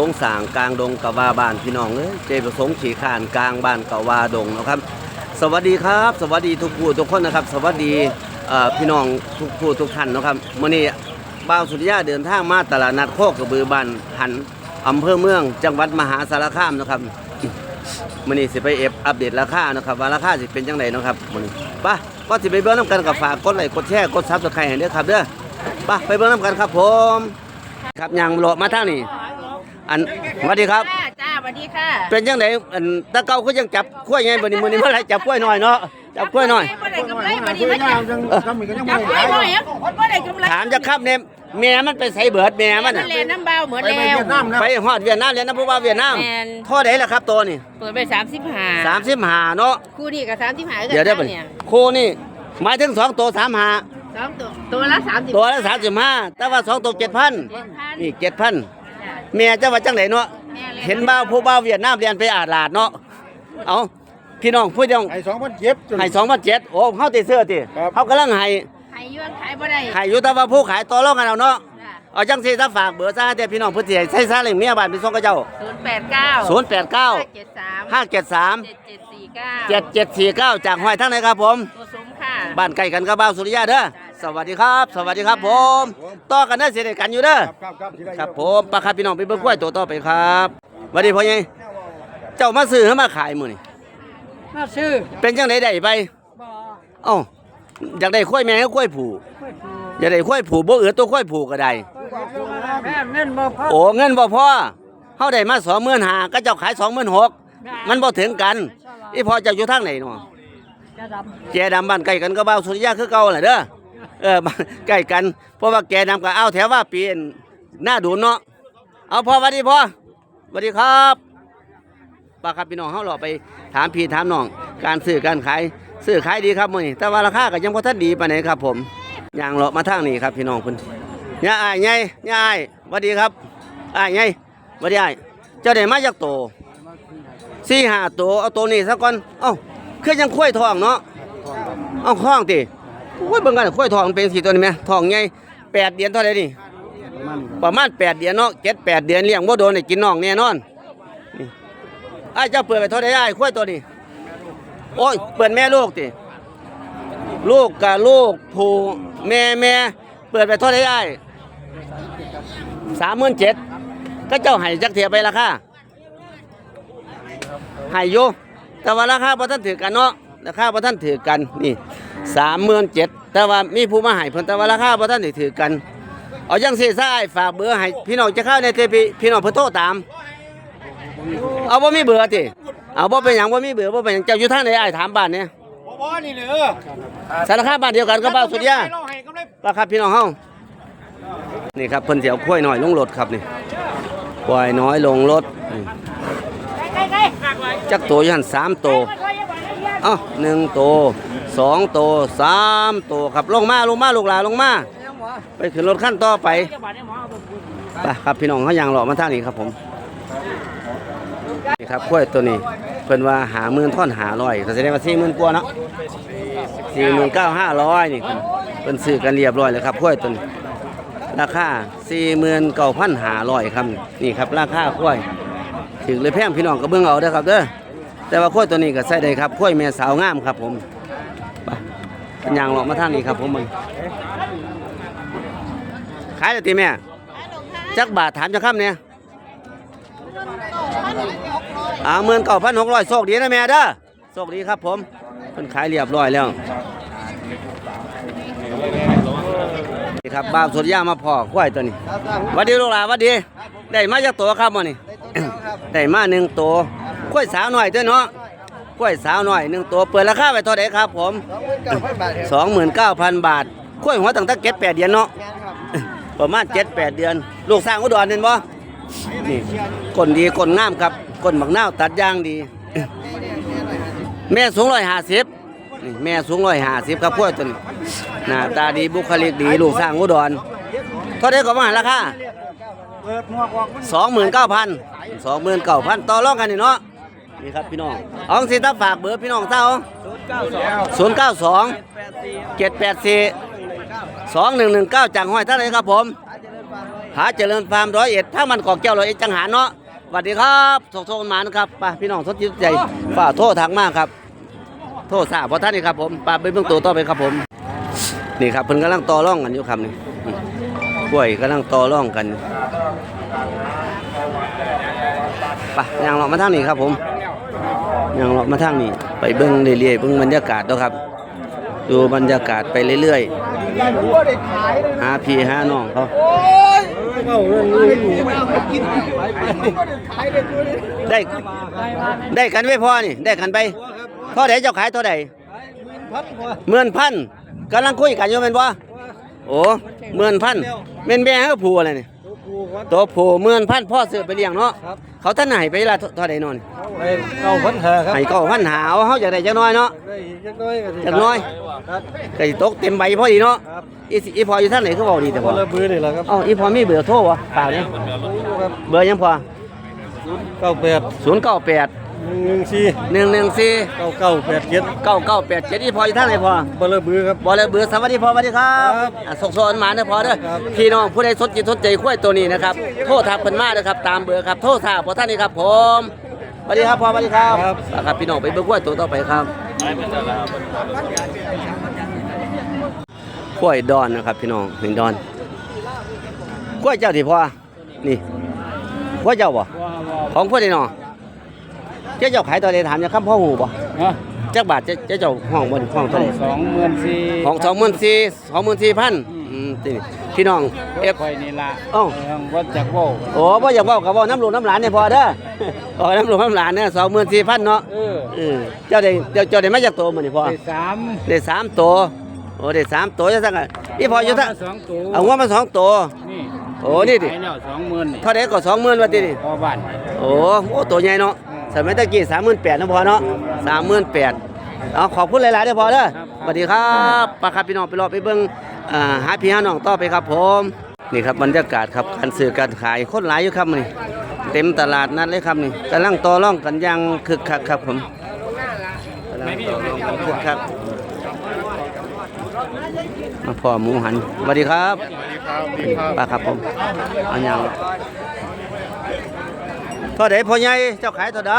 สงสางกลางดงกะวาบ้านพี่น้องเอ้ยเจประสงค์ขี่ขานกลางบ้านกะวาดงนะครับ สวัสดีครับ สวัสดีทุกผู้ทุกคนนะครับ สวัสดีพี่น้องทุกผู้ทุกท่านนะครับมื้อนี้บ่าวสุริยะเดินทางมาตลาดนัดโคกกระบือบ้านหันอำเภอเมือง จังหวัดมหาสารคามนะครับมื้อนี้สิไปเอฟอัปเดตราคานะครับว่าราคาสิเป็นจังไดนะครับมื้อนี้ไปก็สิไปเบิ่งนํกันกับฝากกดไลค์กดแชร์กด Subscribe ให้เด้อครับเด้อไปไปเบิ่งนํกันครับผม ครับยังโลมาท่านี้ อันสวัสดีครับ จ้าจ้าสวัสดีค่ะเป็นยังไงอันตะเกาก็ยังจับกล้วยไงบัดนี้มื้อนี้เมื่อไหรจับกล้วยหน่อยเนาะจับกล้วยหน่อย บ่ได้กำไรบ่ได้มาจับก็มีก็ยังจัไม่บได้ไว้บ่อยบ่ได้กำไรถามจะครับเนี่ยแม่มันไปใส่เบิดแม่มันมัน่ะนแลน้ำเบาเหมือนไปแล้วเวียดนามนะไปฮอดเวียดนามแล้วนะผู้ว่าเวียดนามแม่น เท่าไหร่ล่ะครับตัวนี่เปิดไป35 35เนาะคู่นี้ก็35เดี๋ยวได้อบัดนี้โคนี่หมายถึงสองตัว35สองตัวตัวละ30ตัวละ35แต่ว่าสองตัว7,000 นี่7,000 แม่จะว่าจังไดเนาะเห็นบ่าวผู้บ่าวเวียดนามเรียนไปอาหลาดเนาะเอาพี่น้องผู้น้องไอ้สองพันเจ็บให้2,700โอ้เฮาติเสื้อติครับ เฮากำลังให้ขายยวนขายบ่ได้ขายอยู่แต่ว่าผู้ขายต่อรองกันเอาเนาะจ้ะเอาจังสิถ้าฝากเบอร์ซะเดี๋ยวพี่น้องเพิ่นสิให้ใช้ซาเล้งเมียบ้านเป็นส่งกับเจ้า089 089 573 573 7749 7749 จากห้อยทั้งไหนครับผม ตัวสมค่ะ บ้านใกล้กันกับบ้าวสุริยะเด้อ สวัสดีครับ สวัสดีครับ ผมต่อกันเด้อสิได้กันอยู่เด้อครับครับที่ได้ครับผมปลาครับพี่น้องไปเบิ่งกล้วยตัวต่อไปครับสวัสดีพ่อใหญ่เจ้ามาซื้อหรือมาขายมื้อนี่มาซื้อเป็นจังไดได้ไปบ่เอ้าอยากได้กล้วยแม่กับกล้วยผูอยากได้กล้วยผูบ่เอือตัวกล้วยผูก็ได้แม่เงินบ่พอโอ้เงินบ่พอเฮาได้มา25,000ก็เจ้าขาย26,000มันบ่ถึงกันอีพอเจ้าอยู่ทางไหนเนาะจะดแกดำบ้านใกล้กันก็บ้าวสุริยะคือเก่าแหละเด้อ เออใกล้กัน เพราะว่าแกดำก็เอาแถวว่าปีนหน้าดูนเนาะเอาพ่อวัสดีพ่อสวัสดีครับป้าครับพี่น้องเฮาเราไปถามพี่ถามน้องการซื้อการขายซื้อขายดีครับมื้อนี้แต่ว่าราคาก็ยังบ่ทันดีปานใดครับ ผมย่างเลาะมาทางนี้ครับพี่น้องเพิ่นย่าอ้ายใหญ่ย่าอ้สวัสดีครับไอ้ายใหญ่สวัสดีไอ้เจ้าได้มาจากโตสี่ห้าตัวเอาตัวนี้ซะก่อนเอ้าคือยังคุ้ยทองเนาะเอาคล้องติ โอ้ยเบิ่งกันข้อยทองเป็นสีตัวนี้ไหมทองใหญ่แปดเดือนเท่าไหร่นี่ประมาณแปดเดือนเนาะเจ็ดแปดเดือนเลี้ยงบ่โดนได้กินน้องแน่นอนนี่อ้ายเจ้าเปิดไปเท่าไหร่อ้ายข้อยตัวนี้ โอ้ยเปิดแม่ลูกติลูกกับลูกผู้แม่แม่เปิดไปเท่าไหร่อ้ายสามหมื่นเจ็ดก็เจ้าให้จักเทียไปราคาให้อยู่แต่ว่าราคาพอท่านถือกันเนาะราคาพอท่านถือกันนี่ สามหมื่นเจ็ดแต่ว่ามีผู้มาให้เพิ่นแต่ว่าราคาพอท่านได้ถือกัน เอาจังซี่ซะอ้ายฝากเบอร์ให้พี่น้องจะเข้าในเทพีพี่น้องเพิ่นโทรตาม เอาบ่มีเบอร์ติเอาบ่เป็นหยังบ่มีเบอร์บ่เป็นหยังเจ้าอยู่ทางไหนอ้ายถามบ้านเนี่ยบ่นี่เหลือสารคามบ้านเดียวกันกับบ้านสุริยะเราให้กำไรป้าครับพี่น้องเฮานี่ครับเพิ่นสิเอากล้วยน้อยลงรถครับนี่กล้วยน้อยลงรถนี่จักโตอยู่หั่นสามโตเอ้าหนึ่งตัว สองตัวสามตัวครับลงมาลงมาลูกหลาลงมา ไปขึ้นรถขั้นต่อไปไปครับพี่น้องเขายางหล่อมาทางนี้ครับผมนี่ครับกล้วยตัวนี้เพิ่นว่าหาหมื่นท่อนหาร้อยก็แสดงว่าสี่หมื่นกว่าเนาะสี่หมื่นเก้าห้าร้อยนี่เพิ่นซื้อกันเรียบร้อยแล้วครับกล้วยตัวนี้ ราคาสี่หมื่นเก้าพันหาร้อยครับนี่ครับ ราคากล้วยถึงเลยแพงพี่น้องก็เบิ่งเอาเด้อครับเด้อแต่ว่าข้อยตัวนี้ก็ใส่ได้ครับข้อยแม่สาวงามครับผม เป็นยางหลอกมาทางนี้ครับผมมึงขายเลยตีแม่จักบาทถามจักคำเนี่ยอ่าเมื่นเก้าพันหกร้อยโชคดีนะแม่เด้อโชคดีครับผมเพิ่นขายเรียบร้อยแล้วนี่ครับบ้าวสุดยามาพอควายตัวนี้หวัดดีลูกหลานหวัดดี ได้มาจากตัวครับมันนี่ได้มาหนึ่งตัวกล้วยสาวหน่อยเด้อเนาะ กล้วยสาวหน่อยหนึ่งตัวเปิดราคาไปเท่าไหร่ครับผมสองหมื่นเก้าพันบาทกล้วยหัวตั้งแต่เจ็ดแปดเดือนเนาะประมาณเจ็ดแปดเดือน ลูกสร้างอุดรเห็นบ่นี่ก้นดีก้นงามครับก้นบักนาวตัดย่างดี แม่สูงร้อยห้าสิบนี่แม่สูงร้อยห้าสิบครับกล้วยตัวนี้หน้าตาดีบุคลิกดี ลูกสร้างอุดรเท่าไหร่ก็มาราคาเปิดหมวกออกมันสองหมื่นเก้าพันสองหมื่นเก้าพันต่อรองกันนี่เนาะ นี่ครับพี่น้องเอาสิถ้าฝากเบอร์พี่น้องเท่าศูนย์เก้าสองเจ็ดแปดสี่สองหนึ่งหนึ่งเก้าจังห้อยท่าไหรครับผมผาเจริญฟาร์มร้อยเอ็ดถ้ามันกอกแก้วร้อยเอ็ดจังหาเนาะสวัสดีครับโทรโทรมานะครับป้าพี่น้องสดจิตใจฝ่าโทษทางมากครับ โทษทราเพราะท่านนี่ครับผมป้าไปเบื้องตัวต่อไปครับผม นี่ครับเพิ่นกำลังต่อร่องกันอยู่ครับนี่อืมกล้วยกำลังต่อร่องกันไปยางเลาะมาทางนี้ครับผม ยางเลาะมาทางนี้ไปเบิ้งเรื่อยๆเบิ้งบรรยากาศเนาะครับ ดูบรรยากาศไปเรื่อยๆหาพี่หาน้องเขาได้ได้กันไม่พอนี่ ได้กันไปเท่าไหร่เจ้าขายเท่าไหร่หมื่อนพันกำลังคุยกันอยู่เป็นบ่โอ้หมื่อนพันเม่นแม่เขาผูอะไรนี่ ตัวผู้เมื่อนพันพ่อเสือไปเลี้ยงเนาะเขาท่านไหนไปละท่าใดนอนไปเก้าพันเหาครับไปเก้าพันหาเขาาอยากได้จักน้อยเนาะจักน้อยจักน้อยไก่ตกเต็มใบพ่อดีเนาะอีสิอีพออยู่ท่านไหนเขาบอกดีแต่บ่คนละเบอร์นี่ล่ะครับเอ้าอีพอมีเบื่อโทรบ่เปล่าเนี่ยเบอร์ยังพอ098 098 หนึ่งสี่หนึ่งหนึ่งสี่เก้าเก้าแปดเจ็ดเก้าเก้าแปดเจ็ดนี่พออยู่ท่านไหนพอบอลเลบือครับบอลเลบือสวัสดีพอสวัสดีครับสกสอนหมาเนี่ยพอเด้อพี่น้องผู้ใดสดจิตสดใจคุ้ยตัวนี้นะครับโทษทักเป็นมากนะครับตามเบอร์ครับโทษทักพอท่านนี้ครับผมสวัสดีครับพอสวัสดีครับครับพี่น้องไปเบอร์คุ้ยตัวต่อไปครับคุ้ยดอนนะครับพี่น้องหนึ่งดอนคุ้ยเจ้าที่พอนี่คุ้ยเจ้าบ่ของพวกน้อง เจ้าเจ้าขายตัวใดถามจะคำพ่อหูบ่จักบาทเจ้าเจ้าเจ้าห้องบ่นี่ห้องเท่าไหร่สองหมื่นสี่ของสองหมื่นสี่สองหมื่นสี่พันพี่น้องเอฟคอยนี่ละเอ้า วัดจากโว้โอ้บ่อยากเว้ากับเว้าน้ำหลวงน้ำหลานเนี่ยพอเด้อโอ้น้ำหลวงน้ำหลานเนี่ยสองหมื่นสี่พันเนาะเออเออเจ้าได้เจ้าเจ้าได้มาจากตัวมันนี่พอได้สามได้สามตัวโอ้ได้สามตัวจะสั่งอะนี่พออยู่ทั้งสองตัวเอาหัวมาสองตัว นี่โอ้นี่ดิ ขายแล้วสองหมื่นนี่เท่าไดก็สองหมื่นว่าติดิพอบ้านโอ้โหตัวใหญ่เนาะ สมัยตะกี้สามหมื่นแปดนะพอเนาะสามหมื่นแปดเอาขอบคุณหลายๆเด้อพอเด้อสวัสดีครับปลาครับพี่น้องไปรอไปเบิ่งอ่าหาพี่หาน้องต่อไปครับผมนี่ครับบรรยากาศครับการซื้อการขายคนหลายอยู่ครับนี่เต็มตลาดนัดเลยครับนี่กำลังต่อรองกันอย่างคึกคักครับผมกำลังต่อรองกันคึกคักมาพ่อหมูหันสวัสดีครับป้าครับผมเอาอย่าง เท่าไดพ่อใหญ่เจ้าขายเท่าได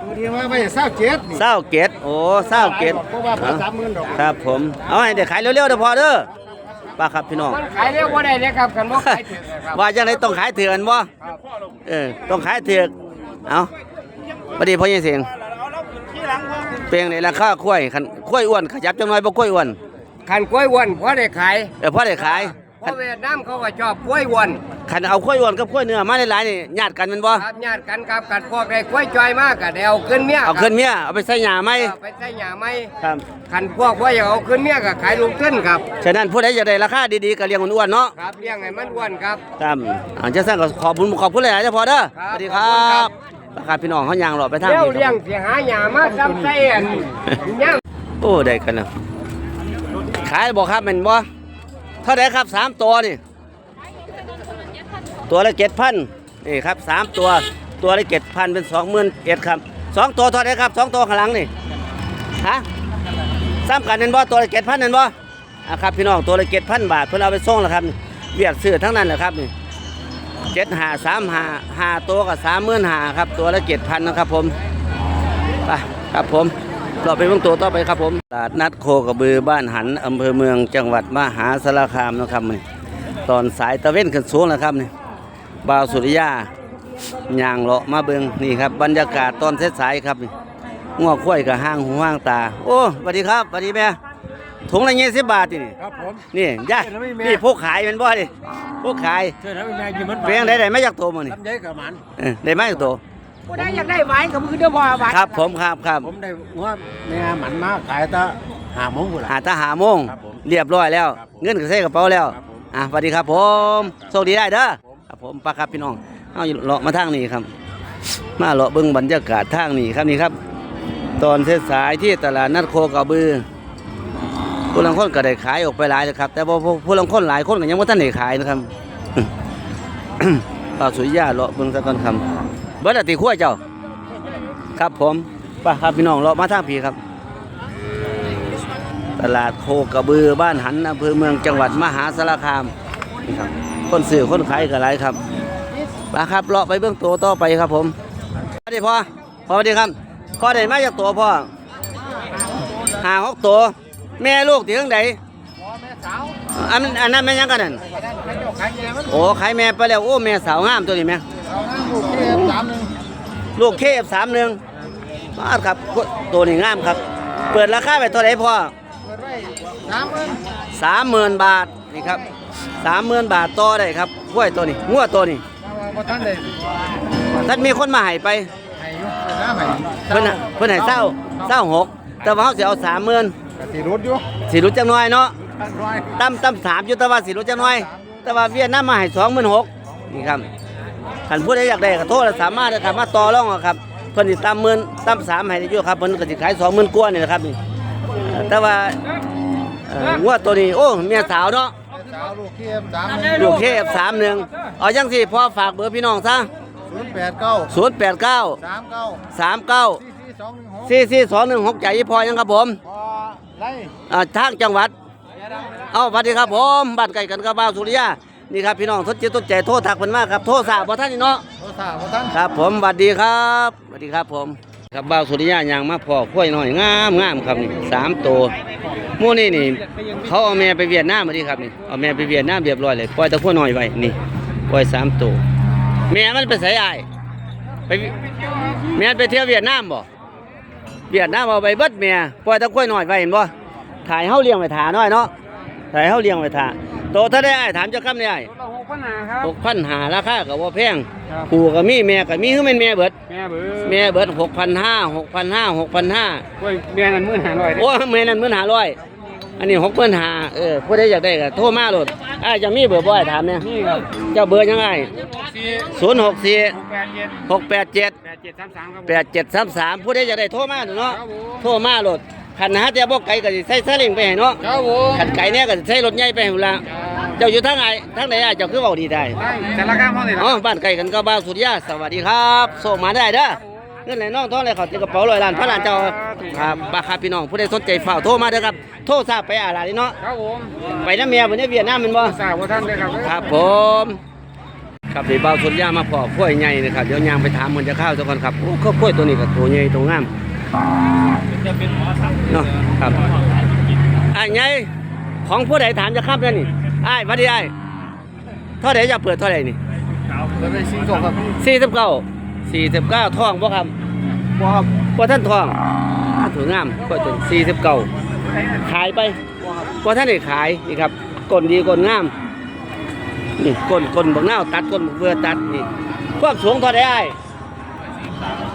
ตัวที่ว่าไม่เศร้าเจ็ดนี่เศร้าเกตโอ้เศร้าเกตเพราะว่าพอสามหมื่นดอกครับผม เอาให้ได้ขายเร็วๆเด้อพอเด้อป้าครับพี่น้อง ขายเรียกว่าได้เลยครับกันว่าขายถึงนะครับว่าจังไดต้องขายเถื่อนบ่เออ ต้องขายเถื่อนเอาบัดนี้พ่อใหญ่เสียงเปียงในราคาข้วยคันข้วยอ้วนขยับจังน้อยบ่ข้วยอ้วนขันกล้วยอ้วนพอได้ขายเออพอได้ขายเพราะเวียดนามเขาก็ชอบกล้วยอ้วน คันเอาข้วยอ้วนกับข้วยเนื้อมาหลายๆนี่ญาติกันแม่นบ่ครับญาติกันครับกัดพวกได้กล้วยจอยมากกัดเอาขึ้นเมียเอาขึ้นเมียเอาไปใส่หญ้าไหมครับไปใส่หยาไหมครับ ขันพวกว่าอยากเอาขึ้นเมียก็ขายลูกขึ้นครับ ฉะนั้นผู้ใดอยากได้ราคาดีๆก็เลี้ยงอ้วนๆเนาะครับเลี้ยงให้มันอ้วนครับครับอาจะสั่งก็ขอบคุณขอบคุณหลายๆเด้อพอเด้อครับสวัสดีครัขอบคุณครับบราคาพี่น้องเขายางหลอดไปทางเลี้ยวนี้เลี้ยคงรับเสียหาหยามาจำใส่อันย่างโอ้ได้กันแล้วขายบอกครับแม่นบ่เท่าไหร่ครับสามตัวนี่ ตัวละเจ็ดพันนี่ครับสามตัวตัวละเจ็ดพันเป็นสองหมื่นเอ็ดครับสองตัวเท่าไหร่ครับสองตัวข้างหลังนี่ฮะซ้ำกันนั่นบ่ตัวละเจ็ดพันนั่นบ่อะครับพี่น้องตัวละเจ็ดพันบาทเพื่อเอาไปส่งแล้วครับนี่เวียดซื้อทั้งนั้นแหละครับนี่เจ็ดหาสามหาห้าตัวกับสามหมื่นหาครับตัวละเจ็ดพันนะครับผมไปครับผมเราไปเบิ่งตัวต่อไปครับผมตลาดนัดโคกระบือบ้านหันอำเภอเมืองจังหวัดมหาสารคามนะครับนี่ตอนสายตะเว้นขึ้นสูงแล้วครับนี่ บ่าวสุริยาย่างเลาะมาเบิงนี่ครับ บรรยากาศตอนสายๆครับนี่งอกข้วยกับห้างหูห้างตา โอ้สวัสดีครับสวัสดีแม่ถุงละยี่สิบบาทนี่นี่ครับผมนี่ย่าเชิญนะพี่แม่นี่พวกขายเป็นบ่ดิพวกขายเชิญนะพี่แม่กินมันเพียงได้ได้ไม่อยากโตมานี่ลำไยกับมันเออได้ไม่อยากโตผู้ใดอยากได้หวานก็มือเดียวพอหวานครับผมครับครับผมได้ว่าแม่หมันมาขายตะหาโมงกูละหาตาหาโมงครับผมเรียบร้อยแล้วครับผมเงินก็ใส่กระเป๋าแล้วครับผมอะสวัสดีครับผมโชคดีได้เด้อครับ ผมปาครับพี่น้องเอาเลาะมาทางนี้ครับ มาเลาะเบิ่งบรรยากาศทางนี้ครับนี่ครับ ตอนเส้นสายที่ตลาดนัดโคกระบือผู้ลังคนก็ได้ขายออกไปหลายแล้วครับ แต่ว่าผู้ลังคนหลายคนก็ยังไม่ทันได้ขายนะครับป่าสุริยาเลาะเบิ่งสักก่อนครับเบิดอติขั้วเจ้า ครับผมไป้าครับพี่น้องเลาะมาทางพี่ครับ ตลาดโคกระบือบ้านหันอำเภอเมืองจังหวัดมหาสารคามนี่ครับ คนซื้อคนขายก็หลายครับมาครับเลาะไปเบื้องตัวต่อไปครับผมสวัสดีพ่อพ่อสวัสดีครับพ่อได้มาจากตัวพ่อหาหกตัวแม่ลูกที่ข้างใดอันอันนั้นแม่ยังกันนั่นโอ้ขายแม่ไปแล้วโอ้แม่สาวงามตัวนี้แม่ลูกเคฟสามหนึ่งมาครับตัวนี้งามครับ เปิดราคาไปตัวไหนพ่อสามหมื่นบาทนี่ครับ สามหมื่นบาทต่อได้ครับกล้วยตัวนี้งัวตัวนี้ท่านเลยท่านมีคนมาให้ไปให้ยุบน้ำให้เพิ่นน่ะเพิ่นให้เศร้าเศร้าหกแต่ว่าเขาสิเอาสามหมื่นสีรุดอยู่สิรู้จังน้อยเนาะท่านร้อยตั้มตั้มสามอยู่แต่ว่าสิรู้จังน้อย แต่ว่าเวียดนามมาให้สองหมื่นหกนี่ครับขันผู้ใดอยากได้ก็โทรสามารถนะครับมาต่อรองเอาครับเพิ่นสิตั้มหมื่นตั้มสามให้ได้อยู่ครับเพิ่นก็สิขายสองหมื่นกว่านี่แหละครับนี่เอ่อแต่ว่าเอ่องวดตัวนี้โอ้เมียสาวเนาะ สาวลูกเทียมสามหนึ่งลูกเคฟสามหนึ่งเอาจังสิพ่อฝากเบอร์พี่น้องซะศูนย์แปดเก้าศูนย์แปดเก้าสามเก้าสามเก้าสี่สี่สองหนึ่งหกสี่สี่สองหนึ่งหกใจพอยังครับผมพอไล่อ่าทางจังหวัด เอาสวัสดีครับผมบ้านไก่กันกับบ้าวสุริยานี่ครับพี่น้องสนใจต้นใจโทษทักเพิ่นมากครับโทษสาบ่ท่านนี่เนาะโทรศัพท์ท่านครับผมสวัสดีครับสวัสดีครับผม ครับบ้าวสุริยาย่างมาพอข้อยน้อยงามงามครับนี่สามตัวห มู่นี่นี่ เขาเอาแม่ไปเวียดนามมาดิครับนี่เอาแม่ไปเวียดนามเรียบร้อยเลยปล่อยแตะขั้วน้อยไว้นี่ปล่อยสามตัวแม่มันไปไสอ้ายไปวิแม่ไปเที่ยวเวียดนามบ่เวียดนามเอาไปเบิดแม่ปล่อยแตะขั้วน้อยไว้เห็นบ่ถ่ายเฮาเลี้ยงไว้ถาน้อยเนาะถ่ายเฮาเลี้ยงไว้ถาโตถ้าได้อ้ายถามเจ้าคำได้อ้ายหกพันหาครับหกพันหาราคาก็บ่แพงครับผู้ก็มีแม่ก็มีคือแม่นแม่เบิดแม่เบื่อแม่เบิดหกพันห้าหกพันห้าหกพันห้ากล้วยแม่นั่นมื่นหาร้อยโอ้แม่นั่นหมื่นห้าร้อย อันนี้หกพันห้าเออผู้ใดอยากได้ก็โทรมาโลดอ้ายจะมีเบอร์บ่ให้ถามเนี่ยนี่ครับเจ้าเบอร์ยังไงสี่ศูนย์หกสี่แปดเย็นหกแปดเจ็ดแปดเจ็ดสามสามครับแปดเจ็ดสามสามผู้ใดอยากได้โทรมาเถอะเนาะครับผมโทรมาโลดขันหาแต่บ่ไกลก็สิใส่ซาเล้งไปให้เนาะครับผมขันไกลเนี่ยก็สิใส่รถใหญ่ไปให้พุ่นละเจ้าอยู่ทางไหนทางไหนอ้ายเจ้าคือเว้าดีได้ ได้แต่ละก้ามเท่าไหร่อ๋อบ้านไกลกันก็บ้านสุริยาสวัสดีครับส่งมาได้เด้อ เงินไหนน้องท้องไหนเขาติดกระเป๋าลอยล้านพระลานเจ้าครับบ้าครับพี่น้องผู้ใดสนใจฝ่ากโทรมาเด้อครับโทรทราบไปอะไรนี่เนาะครับผมไปน้ำเมียวันนี้เวียดนามแมันบ่สาวท่านเลยครับครับผมครับนี่เบาสุริยามาพอกล้วยใหญ่นะครับเดี๋ยวยางไปถามมันจะข้าวซะก่อนครับโอ้ข้าวกล้วยตัวนี้ก็ตัวใหญ่ตัวงามเนาะครับอ่าใหญ่ของผู้ใดถามจะข้ามนั่นนี่อ้ายหวัดดีอ้ายเท่าไหร่จะเปิดเท่าไหร่นี่จะไปสี่กล่องครับสี่สิบเก้า สี่สิบเก้าท่องบ่ครับบ่ครับบ่ท่านท่องถืองามก็จนสี่สิบเก้าขายไปบ่ท่านได้ขายนี่ครับก้นดีก้นงามนี่ก้นก้นบักนาวตัดก้นบักเบือตัดนี่ความสูงเท่าไดอ้าย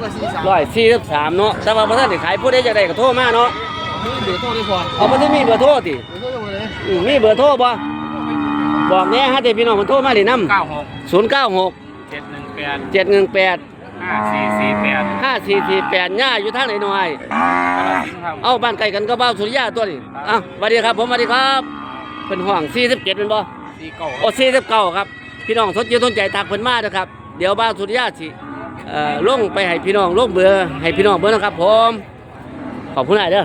ก็สี่สามร้อยสี่สิบสามเนาะแต่ว่าบ่ท่านได้ขายผู้ใดจะได้ก็โทรมาเนาะนี่เดี๋ยวโทรดีพอเอาบ่ได้มีเบอร์โทรติเดี๋ยวโทรจะมาเลยอืมมีเบอร์โทรบ่บอกแหน่ฮะแต่พี่น้องมันโทรมาเลยนำเก้าหกศูนย์เก้าหกเจ็ดหนึ่งแปดเจ็ด หนึ่งแปดห้าสี่สี่แปดห้าสี่สี่แปดย่าอยู่ทางไหนหน่อยครับ เอาบ้านไกลกันก็บ้านสุริยาตัวนี้อ้าวสวัสดีครับผมสวัสดีครับเป็นห่วง47เป็นบ่สี่เก้าโอ้49ครับ พี่น้องสนใจสนใจทักเพิ่นมาเด้อครับ เดี๋ยวบ้านสุริยาสิเอ่อลงไปให้พี่น้องลงเบอร์ให้พี่น้องเบอร์นะครับ ผม ขอบคุณหลายเด้อ